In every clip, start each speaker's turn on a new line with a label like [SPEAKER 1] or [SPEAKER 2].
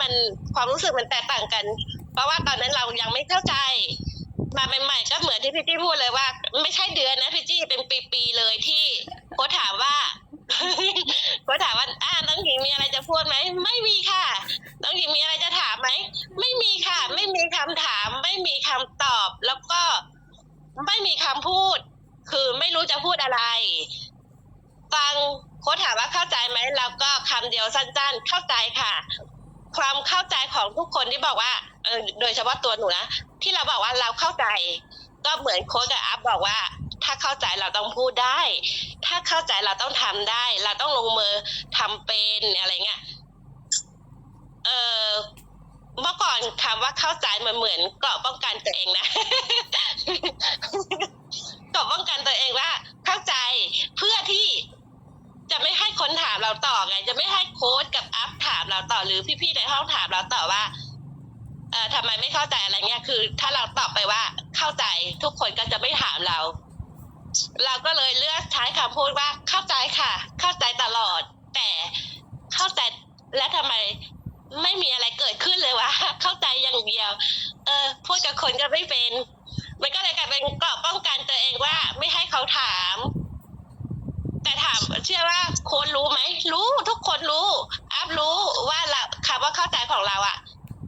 [SPEAKER 1] มันความรู้สึกมันแตกต่างกัน เพราะว่าตอนนั้นเรายังไม่เข้าใจ มาใหม่ๆก็เหมือนที่พี่จี้พูดเลยว่า ไม่ใช่เดือนนะพี่จี้เป็นปีๆเลยที่โค้ชถามว่าโค้ชถามว่าอ่าน้องหญิงมีอะไรจะพูดไหมไม่มีค่ะ น้องหญิงมีอะไรจะถามไหมไม่มีค่ะ ไม่มีคำถาม ไม่มีคำตอบ แล้วก็ไม่มีคำพูด คือไม่รู้จะพูดอะไร ฟังโค้ชถามว่าเข้าใจไหมแล้วก็คำเดียวสั้น ๆ เข้าใจค่ะ ความเข้าใจของทุกคนที่บอกว่าเออโดยเฉพาะตัวหนูนะที่เราบอกว่าเราเข้าใจ ก็เหมือนโค้ชกับอัพบอกว่า ถ้าเข้าใจเราต้องพูดได้ ถ้าเข้าใจเราต้องทำได้ เราต้องลงมือทำเป็นอะไรเงี้ยเออเมื่อก่อนคำว่าเข้าใจมันเหมือนเกราะป้องกันตัวเองนะเกราะป้องกันตัวเองว่า เข้าใจเพื่อที่ จะไม่ให้คนถามเราต่อไง จะไม่ให้โค้ดกับอัพถามเราต่อหรือพี่ๆในห้องถามเราต่อว่าเอ่อทำไมไม่เข้าใจอะไรเงี้ยคือ ถ้าเราตอบไปว่าเข้าใจทุกคนก็จะไม่ถามเรา เราก็เลยเลือกใช้คำพูดว่าเข้าใจค่ะ เข้าใจตลอด แต่เข้าใจและทำไมไม่มีอะไรเกิดขึ้นเลยวะเข้าใจอย่างเดียว เออพูดกับคนก็ไม่เป็น มันก็เลยกลายเป็นเกราะป้องกันตัวเองว่าไม่ให้เขาถาม แต่ถามเชื่อว่าโคนรู้ไหมรู้ทุกคนรู้อัพรู้ว่าเราคำว่าเข้าใจของเราอะ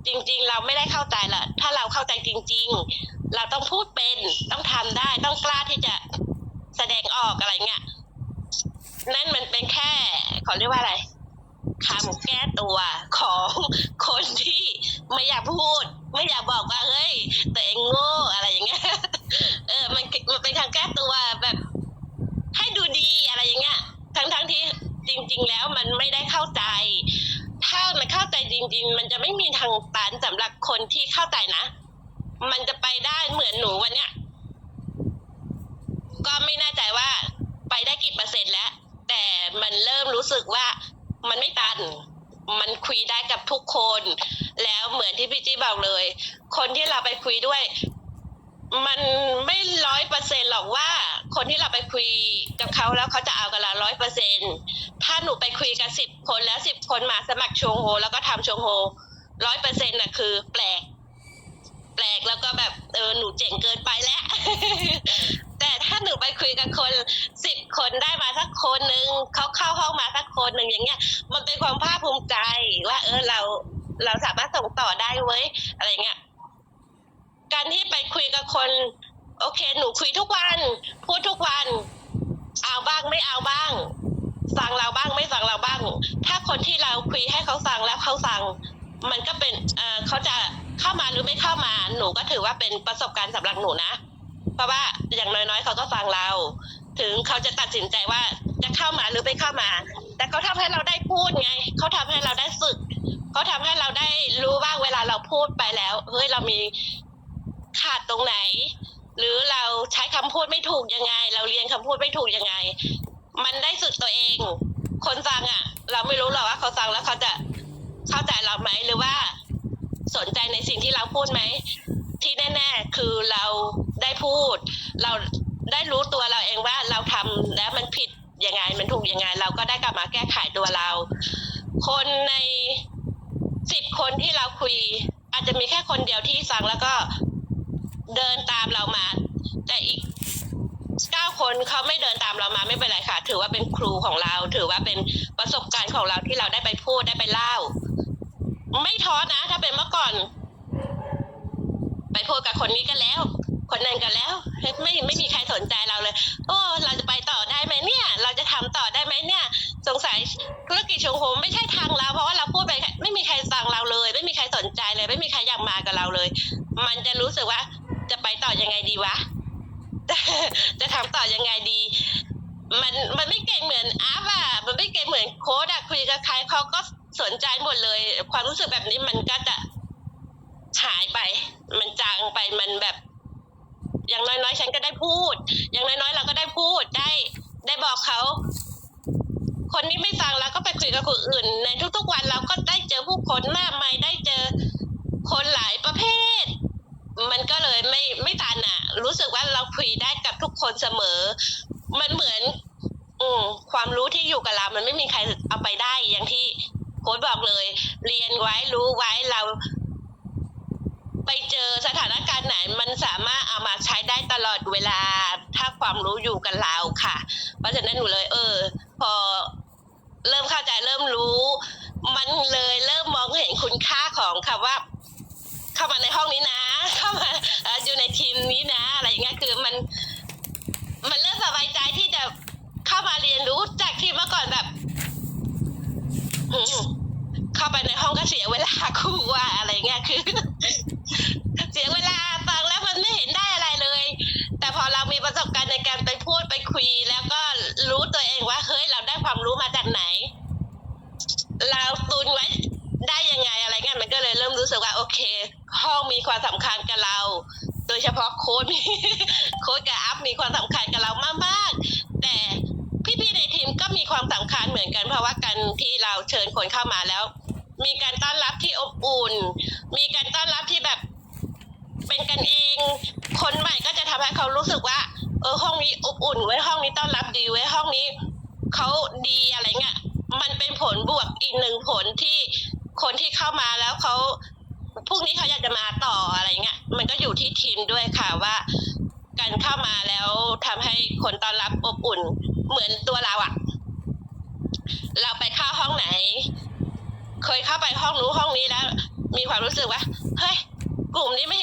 [SPEAKER 1] จริง ๆ เราไม่ได้เข้าใจแหละถ้าเราเข้าใจจริง ๆ เราต้องพูดเป็นต้องทำได้ต้องกล้าที่จะแสดงออกอะไรเงี้ยนั่นมันเป็นแค่เขาเรียกว่าอะไรคำแก้ตัวของคนที่ไม่อยากพูด ไม่อยากบอกว่าเฮ้ยตัวเองโง่อะไรอย่างเงี้ยเออมันมันเป็นคำแก้ตัวแบบ ให้ดูดี อะไรอย่างเงี้ย ทั้งทั้งๆที่จริง ๆ แล้วมันไม่ได้เข้าใจ ถ้ามันเข้าใจจริง ๆ มันจะไม่มีทางตันสำหรับคนที่เข้าใจนะ มันจะไปได้เหมือนหนูวันเนี้ยก็ไม่แน่ใจว่าไปได้กี่เปอร์เซ็นต์แล้ว แต่มันเริ่มรู้สึกว่ามันไม่ตัน มันคุยได้กับทุกคน แล้วเหมือนที่พี่จี้บอกเลย คนที่เราไปคุยด้วย มันไม่ร้อยเปอร์เซ็นหรอกว่า คนที่เราไปคุยกับเขาแล้วเขาจะเอากับเราร้อยเปอร์เซ็นถ้าหนูไปคุยกับสิบคนแล้วสิบคนมาสมัครชงโฮ แล้วก็ทำชงโฮร้อยเปอร์เซ็นต์น่ะคือแปลก แปลกแล้วก็แบบเออหนูเจ๋งเกินไปแล้ว แต่ถ้าหนูไปคุยกับคนสิบคนได้มาสักคนหนึ่งเขาเข้าห้องมาสักคนหนึ่งอย่างเงี้ย มันเป็นความภาคภูมิใจว่า เออเราเราสามารถส่งต่อได้เว้ยอะไรเงี้ย การที่ไปคุยกับคน โอเค หนูคุยทุกวัน พูดทุกวัน เอาบ้างไม่เอาบ้าง สั่งเราบ้างไม่สั่งเราบ้าง ถ้าคนที่เราคุยให้เขาสั่งแล้วเขาสั่ง มันก็เป็นเออเขาจะเข้ามาหรือไม่เข้ามา หนูก็ถือว่าเป็นประสบการณ์สำหรับหนูนะ เพราะว่าอย่างน้อยๆเขาก็ฟังเรา ถึงเขาจะตัดสินใจว่าจะเข้ามาหรือไม่เข้ามา แต่เขาทำให้เราได้พูดไงเขาทำให้เราได้ฝึกเขาทำให้เราได้รู้บ้างเวลาเราพูดไปแล้ว เฮ้ยเรามี ขาดตรงไหน หรือเราใช้คำพูดไม่ถูกยังไง เราเรียนคำพูดไม่ถูกยังไง มันได้ฝึกตัวเอง คนฟังอะ เราไม่รู้หรอกว่าเขาฟังแล้วเขาจะเข้าใจเราไหมหรือว่าสนใจในสิ่งที่เราพูดไหมที่แน่ ๆ คือเราได้พูด เราได้รู้ตัวเราเองว่าเราทำแล้วมันผิดยังไง มันถูกยังไง เราก็ได้กลับมาแก้ไขตัวเรา คนในสิบคนที่เราคุย อาจจะมีแค่คนเดียวที่ฟังแล้วก็ เดินตามเรามา แต่อีกเก้าคนเขาไม่เดินตามเรามาไม่เป็นไรค่ะ ถือว่าเป็นครูของเรา ถือว่าเป็นประสบการณ์ของเราที่เราได้ไปพูดได้ไปเล่า ไม่ท้อนะ ถ้าเป็นเมื่อก่อน ไปพูดกับคนนี้กันแล้ว คนนั้นกันแล้ว ไม่ไม่มีใครสนใจเราเลย โอ้ เราจะไปต่อได้ไหมเนี่ย เราจะทำต่อได้ไหมเนี่ย สงสัยธุรกิจชงโฮมไม่ใช่ทางเราเพราะว่าเราพูดไปไม่มีใครฟังเราเลย ไม่มีใครสนใจเลย ไม่มีใครอยากมากับเราเลย มันจะรู้สึกว่า จะไปต่อยังไงดีวะจะจะทำต่อยังไงดี มันมันไม่เก่งเหมือนอาร์อะมันไม่เก่งเหมือนโค้ดอะคุยกับใครเขาก็สนใจหมดเลย ความรู้สึกแบบนี้มันก็จะหายไป มันจางไปมันแบบ อย่างน้อยๆ ฉันก็ได้พูด อย่างน้อยๆ เราก็ได้พูดได้ ได้บอกเขาคนนี้ไม่ฟังเราก็ไปคุยกับคนอื่น ในทุกๆวันเราก็ได้เจอผู้คนมากมายได้เจอคนหลายประเภท มันก็เลยไม่ไม่ตันอะ รู้สึกว่าเราคุยได้กับทุกคนเสมอ มันเหมือน อืมความรู้ที่อยู่กับเรา มันไม่มีใครเอาไปได้อย่างที่โค้ชบอกเลย เรียนไว้รู้ไว้เรา ไปเจอสถานการณ์ไหน มันสามารถเอามาใช้ได้ตลอดเวลา ถ้าความรู้อยู่กับเราค่ะ เพราะฉะนั้นหนูเลย เออ พอเริ่มเข้าใจเริ่มรู้ มันเลยเริ่มมองเห็นคุณค่าของคำว่า เข้ามาในห้องนี้นะ เข้ามาอยู่ในทีมนี้นะ อะไรอย่างเงี้ยคือมัน มันเริ่มสบายใจที่จะเข้ามาเรียนรู้จากที่เมื่อก่อนแบบเข้าไปในห้องก็เสียเวลาครูว่าอะไรเงี้ยคือ เสียเวลาฟังแล้วมันไม่เห็นได้อะไรเลย แต่พอเรามีประสบการณ์ในการไปพูดไปคุย แล้วก็รู้ตัวเองว่าเฮ้ยเราได้ความรู้มาจากไหน เราตุนไว้ ได้ยังไงอะไรเงี้ยมันก็เลยเริ่มรู้สึกว่าโอเค ห้องมีความสำคัญกับเรา โดยเฉพาะโค้ดโค้ดกับอัพมีความสำคัญกับเรามากๆแต่พี่ๆในทีมก็มีความสำคัญเหมือนกันเพราะว่าการที่เราเชิญคนเข้ามาแล้ว มีการต้อนรับที่อบอุ่น มีการต้อนรับที่แบบเป็นกันเอง คนใหม่ก็จะทำให้เขารู้สึกว่า เออห้องนี้อบอุ่นไว้ห้องนี้ต้อนรับดีไว้ห้องนี้เขาดีอะไรเงี้ยมันเป็นผลบวกอีกหนึ่งผลที่ คนที่เข้ามาแล้วเขาพรุ่งนี้เขาอยากจะมาต่ออะไรเงี้ยมันก็อยู่ที่ทีมด้วยค่ะว่า การเข้ามาแล้วทำให้คนต้อนรับอบอุ่นเหมือนตัวเราอะเราไปเข้าห้องไหน เคยเข้าไปห้องนู้ห้องนี้แล้ว มีความรู้สึกว่าเฮ้ยกลุ่มนี้ไม่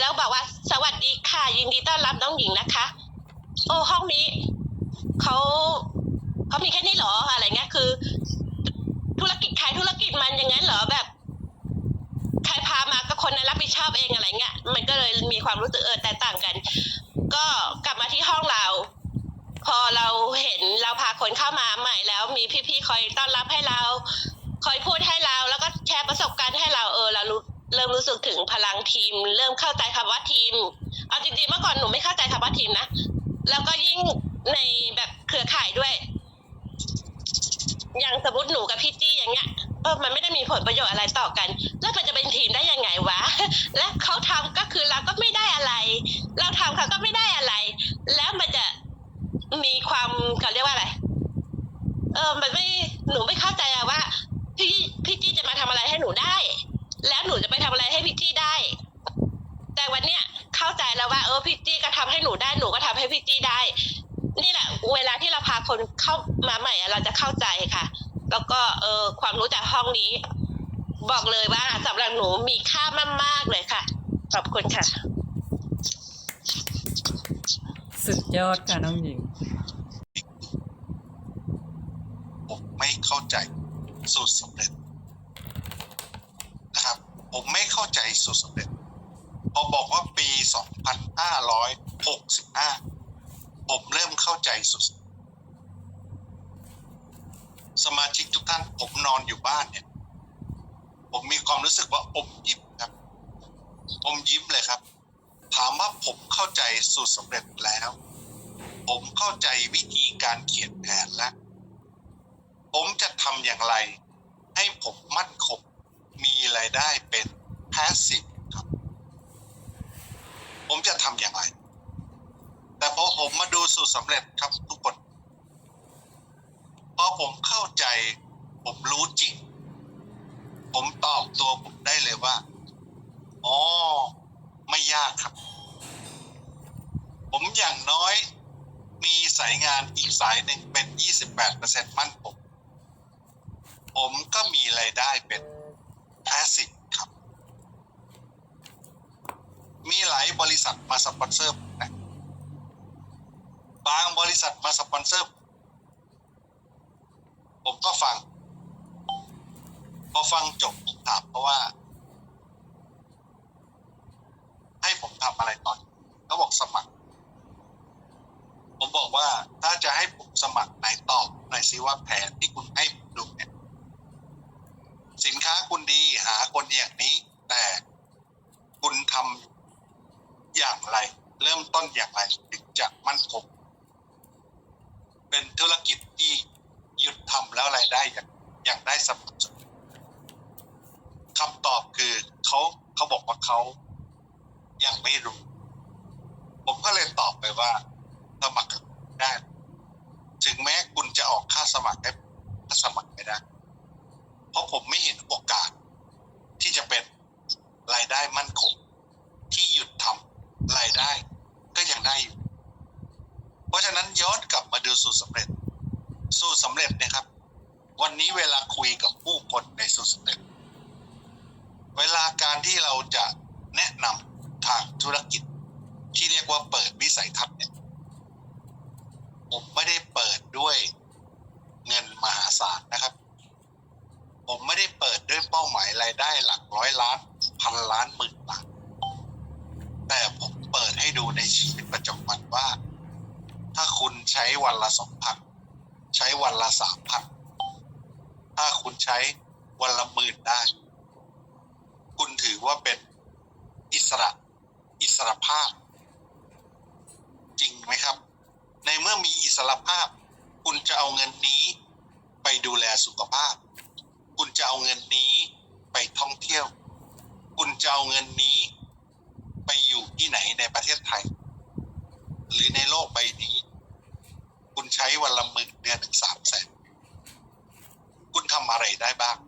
[SPEAKER 1] แล้วบอกว่า สวัสดีค่ะ ยินดีต้อนรับน้องหญิงนะคะ โอ้ห้องนี้เขาเขามีแค่นี้เหรออะไรเงี้ยคือ ธุรกิจขายธุรกิจมันอย่างนั้นเหรอแบบใครพามาก็คนนั้นรับผิดชอบเองอะไรเงี้ยมันก็เลยมีความรู้สึกเออแตกต่างกัน ก็กลับมาที่ห้องเรา พอเราเห็นเราพาคนเข้ามาใหม่แล้วมีพี่ๆคอยต้อนรับให้เรา คอยพูดให้เรา แล้วก็แชร์ประสบการณ์ให้เราเออเรารู้ เริ่มรู้สึกถึงพลังทีม เริ่มเข้าใจคำว่าทีมเอาจริงๆเมื่อก่อนหนูไม่เข้าใจคำว่าทีมนะแล้วก็ยิ่งในแบบเครือข่ายด้วย อย่างสมมติหนูกับพี่จี้อย่างเงี้ยเออมันไม่ได้มีผลประโยชน์อะไรต่อกัน ความรู้จากห้องนี้ บอกเลยว่าสำหรับหนูมีค่ามากๆเลยค่ะ ขอบคุณค่ะ
[SPEAKER 2] สุดยอดค่ะน้องหญิง
[SPEAKER 3] ผมไม่เข้าใจสูตรสำเร็จนะครับ ผมไม่เข้าใจสูตรสำเร็จพอบอกว่าปี 2565 ผมเริ่มเข้าใจสูตร สมาชิกทุกท่าน ผมนอนอยู่บ้านเนี่ย ผมมีความรู้สึกว่าอมยิ้มครับอมยิ้มเลยครับ ถามว่าผมเข้าใจสูตรสำเร็จแล้ว ผมเข้าใจวิธีการเขียนแผนแล้ว ผมจะทำอย่างไร ให้ผมมั่นคงมีรายได้เป็น passive ครับ ผมจะทำอย่างไร แต่พอผมมาดูสูตรสำเร็จครับทุกคน ผมเข้าใจ ผมรู้จริง ผมตอบตัวผมได้เลยว่าอ๋อไม่ยากครับ ผมอย่างน้อยมีสายงานอีกสายหนึ่งเป็น 28%มั่นคงผมก็มีรายได้เป็น passive ครับ มีหลายบริษัทมาสปอนเซอร์นะบางบริษัทมาสปอนเซอร์ ผมก็ฟังออฟังจบผมถามเพราะว่า ให้ผมทำอะไรตอนเขาบอกสมัคร ผมบอกว่าถ้าจะให้ผมสมัครไหนตอบหน่อยซิว่าแผนที่คุณให้ผมดูเนี่ย สินค้าคุณดีหาคนอย่างนี้ แต่คุณทำอย่างไร เริ่มต้นอย่างไรถึงจะมั่นคงเป็นธุรกิจที่ หยุดทำแล้วรายได้อย่างอย่างได้สม่ำเสมอคำตอบคือเขาเขาบอกว่าเขายังไม่รู้ ผมก็เลยตอบไปว่า สมัครได้ ถึงแม้คุณจะออกค่าสมัครให้ถ้าสมัครไม่ได้ เพราะผมไม่เห็นโอกาส ที่จะเป็นรายได้มั่นคง ที่หยุดทำรายได้ก็ยังได้อยู่ เพราะฉะนั้นย้อนกลับมาดูสูตรสำเร็จ สูตรสำเร็จนะครับ วันนี้เวลาคุยกับผู้คนในสูตรสำเร็จ เวลาการที่เราจะแนะนำทางธุรกิจ ที่เรียกว่าเปิดวิสัยทัศน์เนี่ยผมไม่ได้เปิดด้วยเงินมหาศาลนะครับ ผมไม่ได้เปิดด้วยเป้าหมายรายได้หลักร้อยล้านพันล้านหมื่นล้านแต่ผมเปิดให้ดูในชีวิตประจำวันว่า ถ้าคุณใช้วันละสองพัน ใช้วันละสามพันถ้าคุณใช้วันละหมื่นได้ คุณถือว่าเป็นอิสระอิสระภาพ จริงไหมครับ ในเมื่อมีอิสระภาพ คุณจะเอาเงินนี้ไปดูแลสุขภาพ คุณจะเอาเงินนี้ไปท่องเที่ยว คุณจะเอาเงินนี้ ไปอยู่ที่ไหนในประเทศไทย หรือในโลกใบนี้ คุณใช้วันละหมื่นเดือนถึงสามแสน คุณทำอะไรได้บ้าง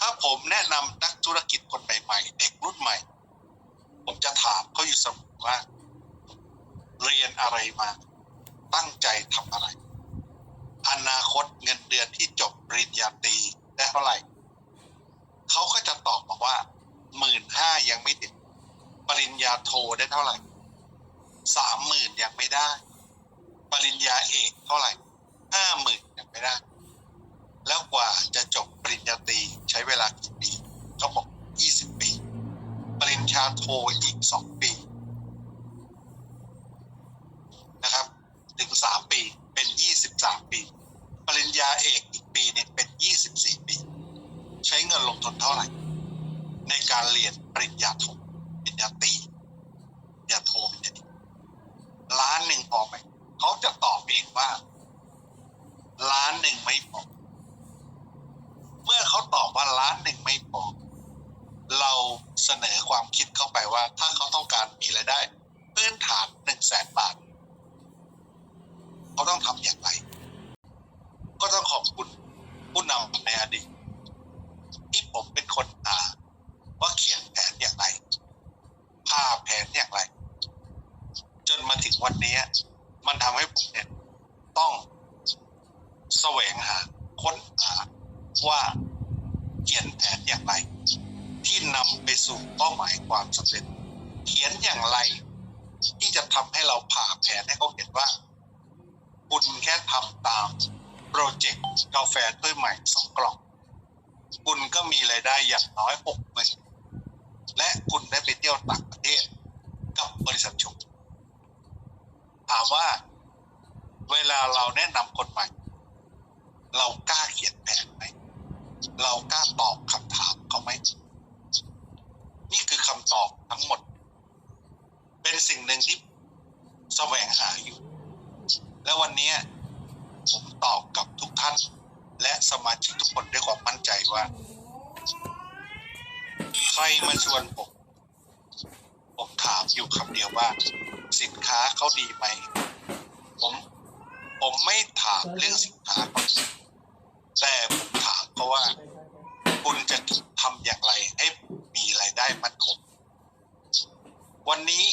[SPEAKER 3] ถ้าผมแนะนำนักธุรกิจคนใหม่ๆ เด็กรุ่นใหม่ ผมจะถามเขาอยู่เสมอว่า เรียนอะไรมา ตั้งใจทำอะไร อนาคตเงินเดือนที่จบปริญญาตรีได้เท่าไหร่ เขาก็จะตอบมาว่าหมื่นห้ายังไม่ถึงปริ ญญาโทได้เท่าไหร่สามหมื่นยังไม่ได้ ปริญญาเอกเท่าไหร่ห้าหมื่นยังไม่ได้ แล้วกว่าจะจบปริญญาตรีใช้เวลากี่ปีเขาบอกยี่สิบปี ปริญญาโทอีกสองปีนะครับ ถึงสามปีเป็นยี่สิบสามปี ปริญญาเอกอีกปีหนึงเป็นยี่สิบสี่ปี ใช้เงินลงทุนเท่าไหร่ ในการเรียนปริญญาโทปริญญาตรี ปริญญาโทริญญาตรีล้านหนึ่งพอไหมเขาจะตอบเองว่า ล้านหนึ่งไม่พอ เมื่อเขาตอบว่าล้านหนึ่งไม่พอ เราเสนอความคิดเข้าไปว่า ถ้าเขาต้องการมีรายได้พื้นฐานหนึ่งแสนบาทเขาต้องทำอย่างไร ก็ต้องขอบคุณผู้นำในอดีตที่ผมเป็นคนหาว่าเขียนแผนอย่างไรพาแผนอย่างไร นมาถึงวันนี้ มันทำให้ผมเนี่ยต้องแสวงหาค้นหาว่าเขียนแผนอย่างไร ที่นำไปสู่เป้าหมายความสำเร็จ เขียนอย่างไร ที่จะทำให้เราผ่าแผนให้เขาเห็นว่า คุณแค่ทำตามโปรเจกต์กาแฟถ้วยใหม่สองกล่อง คุณก็มีรายได้อย่างน้อยหกหมื่นและคุณได้ไปเที่ยวต่างประเทศกับบริษัทามว่า เวลาเราแนะนำคนใหม่เรากล้าเขียนแผนไหม เรากล้าตอบคำถามเขาไหม นี่คือคำตอบทั้งหมด เป็นสิ่งหนึ่งที่แสวงหาอยู่ และวันนี้ผมตอบกับทุกท่าน และสมาชิกทุกคนด้วยความมั่นใจว่า ใครมาชวนผม ผมถามอยู่คำเดียวว่า สินค้าเขาดีไหมผมผมไม่ถามเรื่องสินค้าเขาแต่ผมถามเขาว่า คุณจะทำอย่างไรให้มีรายได้มั่นคงวันนี้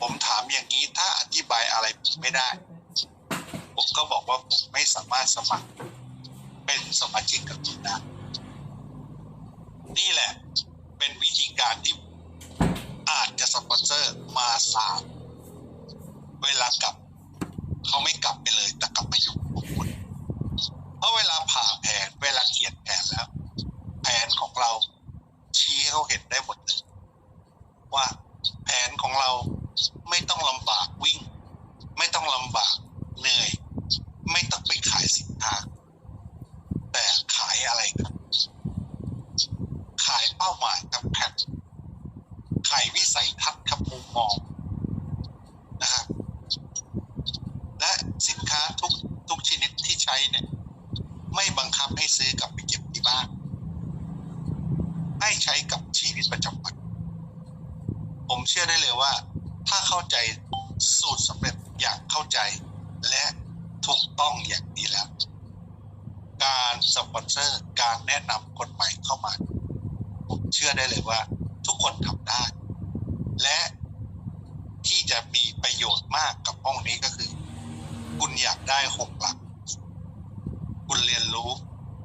[SPEAKER 3] ผมถามอย่างนี้ถ้าอธิบายอะไรผมไม่ได้ ผมก็บอกว่าผมไม่สามารถสมัคร เป็นสมาชิกกับคุณได้นี่แหละ เป็นวิธีการที่อาจจะสปอนเซอร์ มาสามเวลากลับ เขาไม่กลับไปเลยแต่กลับมาอยู่กับคุณ เพราะเวลาผ่าแผนเวลาเขียนำให้ซื้อกลับไปเก็บที่บ้าน ให้ใช้กับชีวิตประจำวัน ผมเชื่อได้เลยว่า ถ้าเข้าใจสูตรสำเร็จอย่างเข้าใจ และถูกต้องอย่างนี้แล้ว การสปอนเซอร์ การแนะนำคนใหม่เข้ามา ผมเชื่อได้เลยว่า ทุกคนทำได้ และที่จะมีประโยชน์มากกับห้องนี้ก็คือ คุณอยากได้หกหลัก คุณเรู้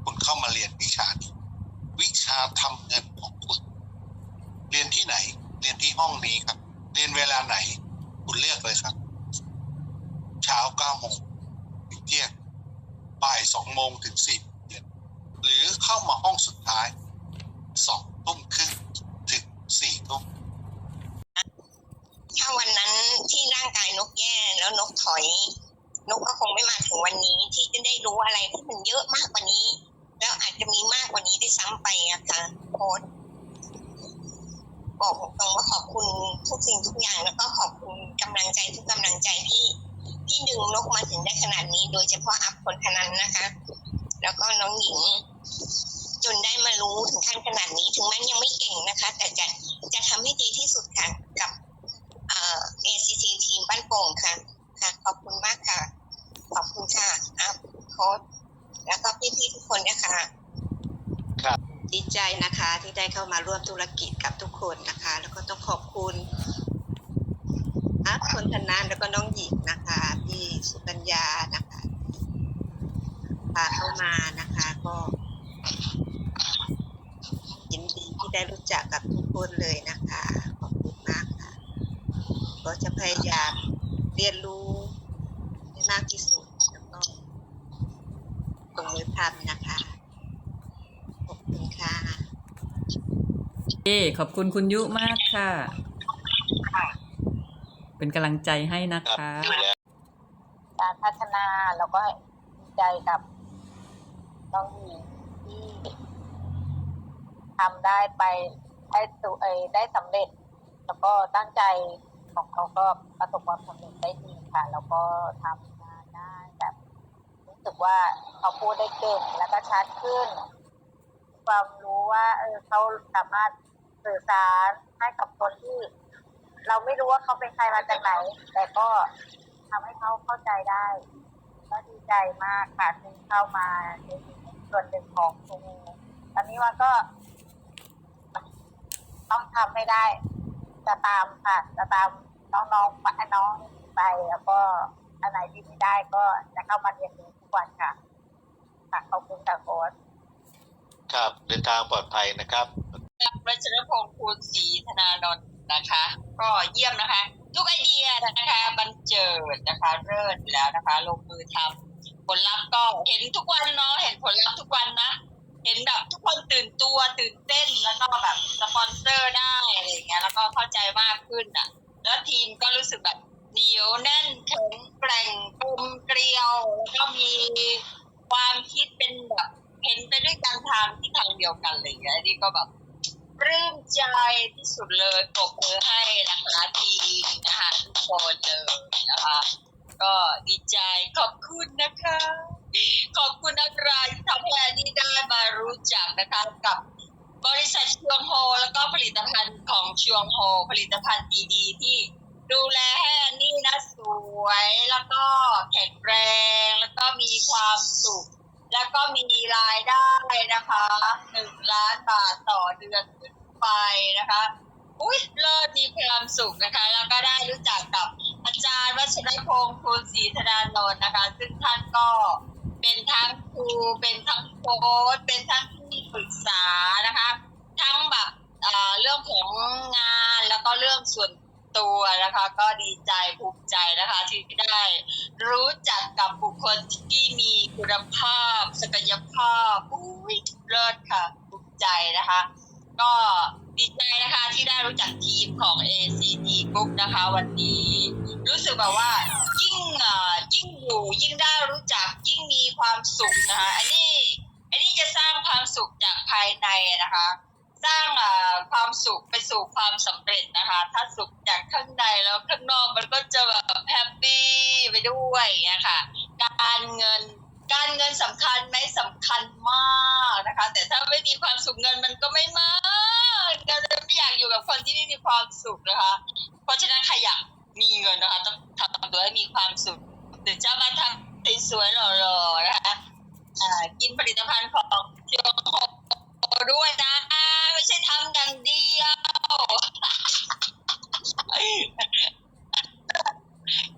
[SPEAKER 3] คุณเข้ามาเรียนวิชานี้วิชาทำเงินของคุณ เรียนที่ไหน เรียนที่ห้องนี้ครับ เรียนเวลาไหน คุณเลือกเลยครับ เช้าเก้าโมงถึงเที่ยงบ่ายสองโมงถึงสี่เย็นหรือเข้ามาห้องสุดท้ายสองทุ่มครึ่งถึงสี่ทุ่ม
[SPEAKER 4] ถ้าวันนั้นที่ร่างกายนกแย่แล้วนกถอย นกก็คงไม่มาถึงวันนี้ที่จะได้รู้อะไรที่มันเยอะมากกว่านี้ แล้วอาจจะมีมากกว่านี้ได้วยซ้ำไปอะคะโค้ดบอกตรงว่าขอบคุณทุกสิ่งทุกอย่าง แล้วก็ขอบคุณกำลังใจทุกกำลังใจที่ที่ดึงนกมาถึงได้ขนาดนี้ โดยเฉพาะอัพคนธนันนะคะ แล้วก็น้องหญิง จนได้มารู้ถึงขั้นขนาดนี้ถึงแม้ยังไม่เก่งนะคะ แต่จะจะทำให้ดีที่สุดค่ะกับเอ่อ ACT ทีมบ้านโป่งค่ะ ค่ะ ขอบคุณมากค่ะ ขอบคุณค่ะอัพโค้ดแล้วก็พี่ๆทุกคนนะคะ
[SPEAKER 5] ดีใจนะคะที่ได้เข้ามาร่วมธุรกิจกับทุกคนนะคะ แล้วก็ต้องขอบคุณอาร์ตคนธนานแล้วก็น้องหญิงนะคะพี่สุกัญญานะคะพาเข้ามานะคะก็ยินดีที่ได้รู้จักกับทุกคนเลยนะคะ ขอบคุณมากค่ะ ก็จะพยายามเรียนรู้ให้มากที่สุดแล้วก็ลงมือ ทำนะคะขอบคุณค่ะ
[SPEAKER 2] เอ้ขอบคุณคุณยุมากค่ะ เป็นกำลังใจให้นะคะ
[SPEAKER 6] การพัฒนาแล้วก็ดีใจกับน้องหญิงที่ทำได้ไปได้สุเอยได้สำเร็จ แล้วก็ตั้งใจของเขาก็ประสบความสำเร็จได้ดีค่ะ แล้วก็ทำงานได้แบบรู้ สึกว่าเขาพูดได้เก่งแล้วก็ชัดขึ้น ความรู้ว่าเออเขาสามารถสื่อสารให้กับคนที่ เราไม่รู้ว่าเขาเป็นใครมาจากไหน แต่ก็ทำให้เขาเข้าใจได้ ก็ดีใจมากค่ะที่เข้ามาในส่วนหนึ่งของทูมูตอนนี้ว่าก็ ต้องทำให้ได้ จะตามค่ะ จะตามน้องๆน้องไปแล้วก็อันไหนที่ไม่ได้ก็จะเข้ามาเรียนรู้ วันค่ะค่ะขอบคุณค่ะโค้ช
[SPEAKER 3] ครับเดินทางปลอดภัยนะครับ
[SPEAKER 7] รัชรพงศ์คูณศรีธนานนท์นะคะ ก็เยี่ยมนะคะ ทุกไอเดียนะคะบันเจิดนะคะเลิศอยู่แล้วนะคะลงมือทำผลลัพธ์ก็เห็นทุกวันเนาะเห็นผลลัพธ์ทุกวันนะ เห็นแบบทุกคนตื่นตัวตื่นเต้นแล้วก็แบบสปอนเซอร์ได้อะไรอย่างเงี้ยแล้วก็เข้าใจมากขึ้นอะ แล้วทีมก็รู้สึกแบบเหนียวแน่น ทางเดียวกันอะไรอย่างเงี้ยอันนี่ก็แบบปลื้มใจที่สุดเลยปรบมือให้นะคะทีนะคะทุกคนเลยนะคะ ก็ดีใจขอบคุณนะคะ ขอบคุณอะไรที่ทำให้นนี้ได้มารู้จักนะคะกับบริษัทชวงโฮ แล้วก็ผลิตภัณฑ์ของชวงโฮ ผลิตภัณฑ์ดีๆที่ดูแลให้อันนี้นะสวยแล้วก็แข็งแรงแล้วก็มีความสุข แล้วก็มีรายได้นะคะหนึ่งล้านบาทต่อเดือนขึ้นไปนะคะ อุ้ยเลิศมีความสุขนะคะ แล้วก็ได้รู้จักกับอาจารย์วัชรพงศ์คูณศรีธนานนท์นะคะ ซึ่งท่านก็เป็นทั้งครูเป็นทั้งโค้ชเป็นทั้งที่ปรึกษานะคะ ทั้งแบบอ่อเรื่องของงานแล้วก็เรื่องส่วน ตัวนะคะ ก็ดีใจภูมิใจนะคะที่ได้รู้จักกับบุคคลที่มีคุณภาพ ศักยภาพอุ้ยเลิศค่ะภูมิใจนะคะ ก็ดีใจนะคะที่ได้รู้จักทีมของ ACT Group นะคะ วันนี้ รู้สึกแบบว่า ยิ่งอ่อยิ่งอยู่ยิ่งได้รู้จักยิ่งมีความสุขนะคะอันนี้อันนี้จะสร้างความสุขจากภายในนะคะ สร้างอ่อความสุขไปสู่ความสำเร็จนะคะ ถ้าสุข ข้างในแล้วข้างนอกมันก็จะแบบแฮปปี้ไปด้วยอย่งค่ะ การเงินการเงินสำคัญไหมสำคัญมากนะคะ แต่ถ้าไม่มีความสุขเงินมันก็ไม่มากเราไม่อยากอยู่กับคนที่ไม่มีความสุขนะคะ เพราะฉะนั้นใครอยากมีเงินนะคะต้องทำตัวให้มีความสุขหรือเจ้ามาทางสวยหล่อๆนะคะกินผลิตภัณฑ์ของเชียงองด้วยนะไม่ใช่ทำอย่างเดียว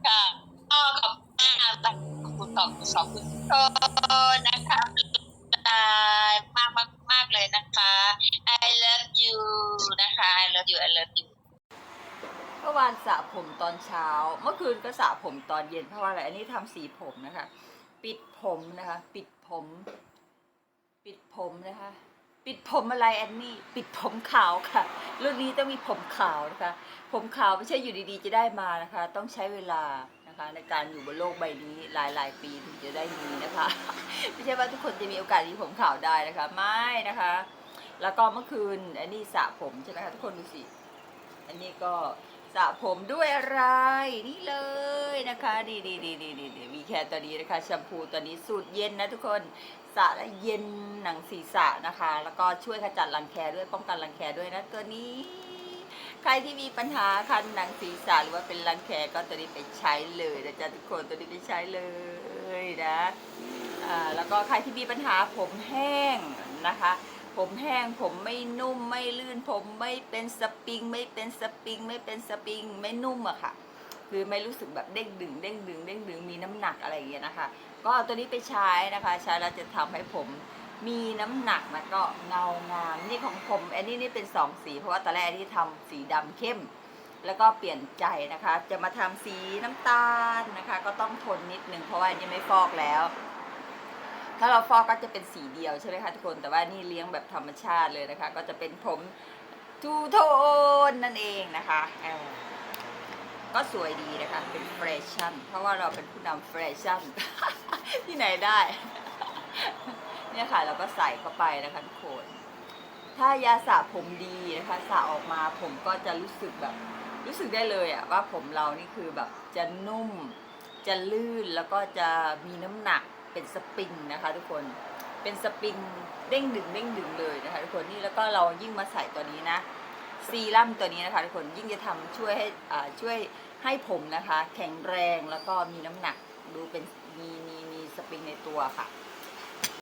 [SPEAKER 7] ค่ะก็ขอบคุณมากขอบคุณขอบคุณขอบคุณทุกคนนะคะมากมากมากเลยนะคะ I love you นะคะ I love you I love you
[SPEAKER 2] เมื่อวานสระผมตอนเช้า เมื่อคืนก็สระผมตอนเย็นเพราะว่าอะไร อันนี้ทำสีผมนะคะ ปิดผมนะคะ ปิดผม ปิดผมนะคะ ปิดผมอะไรแอนนี้ปิดผมขาวค่ะ รุ่นนี้ต้องมีผมขาวนะคะ ผมขาวไม่ใช่อยู่ดีๆ จะได้มานะคะ ต้องใช้เวลานะคะ ในการอยู่บนโลกใบนี้หลายๆ ปีถึงจะได้มีนะคะ ไม่ใช่ว่าทุกคนจะมีโอกาสมีผมขาวได้นะคะ ไม่นะคะ แล้วก็เมื่อคืนอันนี้สระผมใช่ไหมคะทุกคนดูสิอันนี้ก็สระผมด้วยอะไรนี่เลยนะคะดีดีดีดีดีดีวีแคร์ตัวนี้นะคะแชมพูตัวนี้สูตรเย็นนะทุกคน สระแล้วเย็นหนังศีรษะนะคะ แล้วก็ช่วยขจัดรังแคด้วยป้องกันรังแคด้วยนะตัวนี้ ใครที่มีปัญหาคันหนังศีรษะหรือว่าเป็นรังแคก็ตัวนี้ไปใช้เลยนะจ๊ะทุกคนตัวนี้ไปใช้เลยนะอ่าแล้วก็ใครที่มีปัญหาผมแห้งนะคะ ผมแห้งผมไม่นุ่มไม่ลื่นผมไม่เป็นสปริง ไม่เป็นสปริง ไม่เป็นสปริง ไม่นุ่มอะค่ะ คือไม่รู้สึกแบบเด้งดึงเด้งดึงเด้งดึงมีน้ำหนักอะไรอย่างเงี้ยนะคะ ก็เอาตัวนี้ไปใช้นะคะ ใช้แล้วจะทำให้ผมมีน้ำหนักแล้วก็เงางาม นี่ของผมอันนี้นี่เป็นสองสี เพราะว่าตอนแรกที่ทำสีดำเข้ม แล้วก็เปลี่ยนใจนะคะ จะมาทำสีน้ำตาลนะคะ ก็ต้องทนนิดนึงเพราะว่าอันนี้ไม่ฟอกแล้ว ถ้าเราฟอกก็จะเป็นสีเดียวใช่ไหมคะทุกคน แต่ว่านี่เลี้ยงแบบธรรมชาติเลยนะคะ ก็จะเป็นผมทูโทนนั่นเองนะคะ ก็สวยดีนะคะ เป็นแฟชั่น เพราะว่าเราเป็นผู้นำแฟชั่น ที่ไหนได้ เนี่ยค่ะ เราก็ใส่เข้าไปนะคะทุกคน ถ้ายาสระผมดีนะคะสระออกมาผมก็จะรู้สึกแบบ รู้สึกได้เลยอะว่าผมเรานี่คือแบบจะนุ่ม จะลื่นแล้วก็จะมีน้ำหนักเป็นสปริงนะคะทุกคน เป็นสปริงเด้งดึงเด้งดึงเลยนะคะทุกคนนี่แล้วก็เรายิ่งมาใส่ตัวนี้นะ ซีรั่มตัวนี้นะคะทุกคนยิ่งจะทำช่วยให้อ่าช่วยให้ผมนะคะ แข็งแรงแล้วก็มีน้ำหนักดูเป็นมีมีมีสปริงในตัวค่ะ